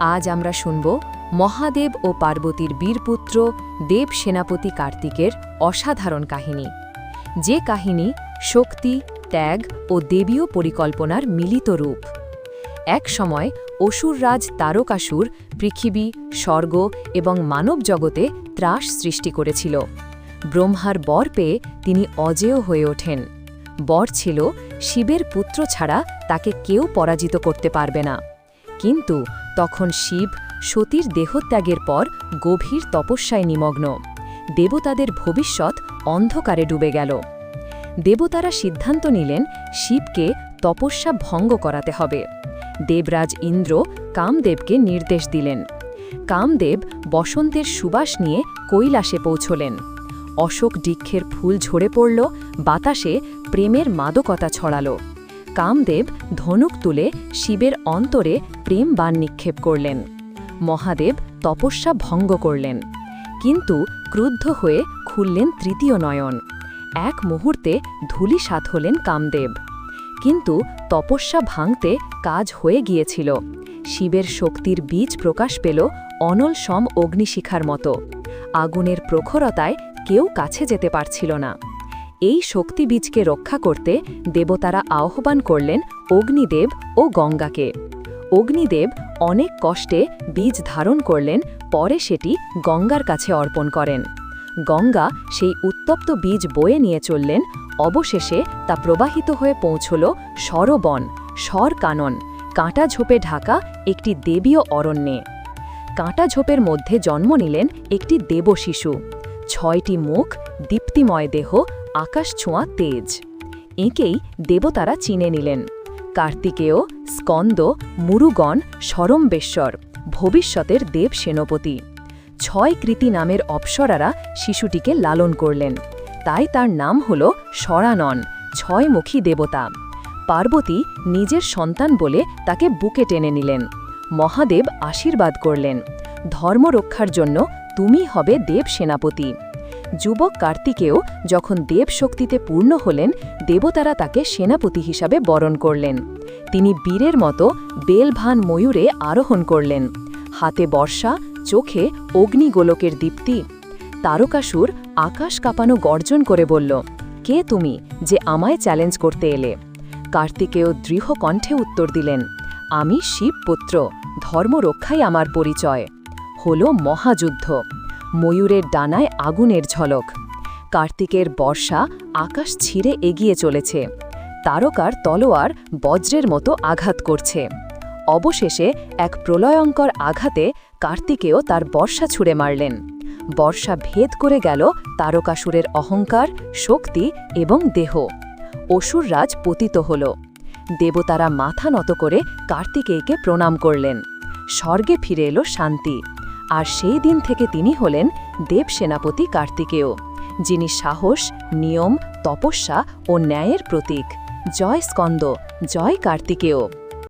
আজ আমরা শুনব মহাদেব ও পার্বতীর বীরপুত্র দেব সেনাপতি কার্তিকের অসাধারণ কাহিনী। যে কাহিনী শক্তি, ত্যাগ ও দেবীয় পরিকল্পনার মিলিত রূপ। এক সময় অসুররাজ তারকাসুর পৃথিবী, স্বর্গ এবং মানব জগতে ত্রাস সৃষ্টি করেছিল। ব্রহ্মার বর পেয়ে তিনি অজেয় হয়ে ওঠেন। বর ছিল শিবের পুত্র ছাড়া তাকে কেউ পরাজিত করতে পারবে না। কিন্তু তখন শিব সতীর দেহত্যাগের পর গভীর তপস্যায় নিমগ্ন। দেবতাদের ভবিষ্যৎ অন্ধকারে ডুবে গেল। দেবতারা সিদ্ধান্ত নিলেন, শিবকে তপস্যা ভঙ্গ করাতে হবে। দেবরাজ ইন্দ্র কামদেবকে নির্দেশ দিলেন। কামদেব বসন্তের সুবাস নিয়ে কৈলাসে পৌঁছলেন। অশোক ডিক্ষের ফুল ঝরে পড়ল, বাতাসে প্রেমের মাদকতা ছড়ালো। কামদেব ধনুক তুলে শিবের অন্তরে প্রেম বান নিক্ষেপ করলেন। মহাদেব তপস্যা ভঙ্গ করলেন। কিন্তু ক্রুদ্ধ হয়ে খুললেন তৃতীয় নয়ন। এক মুহূর্তে ধূলিসাৎ হলেন কামদেব। কিন্তু তপস্যা ভাঙতে কাজ হয়ে গিয়েছিল। শিবের শক্তির বীজ প্রকাশ পেল অনল সম অগ্নিশিখার মতো। আগুনের প্রখরতায় কেউ কাছে যেতে পারছিল না। এই শক্তি বীজকে রক্ষা করতে দেবতারা আহ্বান করলেন অগ্নিদেব ও গঙ্গাকে। অগ্নিদেব অনেক কষ্টে বীজ ধারণ করলেন, পরে সেটি গঙ্গার কাছে অর্পণ করেন। গঙ্গা সেই উত্তপ্ত বীজ বয়ে নিয়ে চললেন, অবশেষে তা প্রবাহিত হয়ে পৌঁছল সরবন স্বর কানন কাঁটা ঝোপে ঢাকা একটি দেবীয় অরণ্যে। কাঁটা ঝোপের মধ্যে জন্ম নিলেন একটি দেবশিশু। ছয়টি মুখ, দীপ্তিময় দেহ আকাশ ছোঁয়া তেজ। এঁকেই দেবতারা চিনে নিলেন। কার্তিকেয়, স্কন্দ, মুরুগণ সরম্বেশ্বর ভবিষ্যতের দেব সেনপতি। ছয় কৃতি নামের অপ্সরারা শিশুটিকে লালন করলেন। তাই তার নাম হল সরানন, ছয়মুখী দেবতা। পার্বতী নিজের সন্তান বলে তাকে বুকে টেনে নিলেন। মহাদেব আশীর্বাদ করলেন। ধর্ম রক্ষার জন্য তুমি হবে দেব সেনাপতি। যুবক কার্তিকেও যখন দেব শক্তিতে পূর্ণ হলেন, দেবতারা তাকে সেনাপতি হিসাবে বরণ করলেন। তিনি বীরের মতো বেলভান ময়ূরে আরোহণ করলেন। হাতে বর্ষা, চোখে অগ্নিগোলকের দীপ্তি। তারকাসুর আকাশ কাঁপানো গর্জন করে বলল, কে তুমি যে আমায় চ্যালেঞ্জ করতে এলে? কার্তিকেয় দৃঢ় কণ্ঠে উত্তর দিলেন, আমি শিবপুত্র ধর্ম রক্ষাই আমার পরিচয়। হল মহাযুদ্ধ। ময়ূরের ডানায় আগুনের ঝলক। কার্তিকের বর্ষা আকাশ ছিঁড়ে এগিয়ে চলেছে। তারকার তলোয়ার বজ্রের মতো আঘাত করছে। অবশেষে এক প্রলয়ঙ্কর আঘাতে কার্তিকেও তার বর্ষা ছুঁড়ে মারলেন। বর্ষা ভেদ করে গেল তারকাসুরের অহংকার, শক্তি এবং দেহ। অসুররাজ পতিত হল। দেবতারা মাথা নত করে কার্তিকেয়কে প্রণাম করলেন। স্বর্গে ফিরে এলো শান্তি। আর সেই দিন থেকে তিনি হলেন দেব সেনাপতি কার্তিকেয়, যিনি সাহস, নিয়ম, তপস্যা ও ন্যায়ের প্রতীক। জয় স্কন্দ, জয় কার্তিকেয়।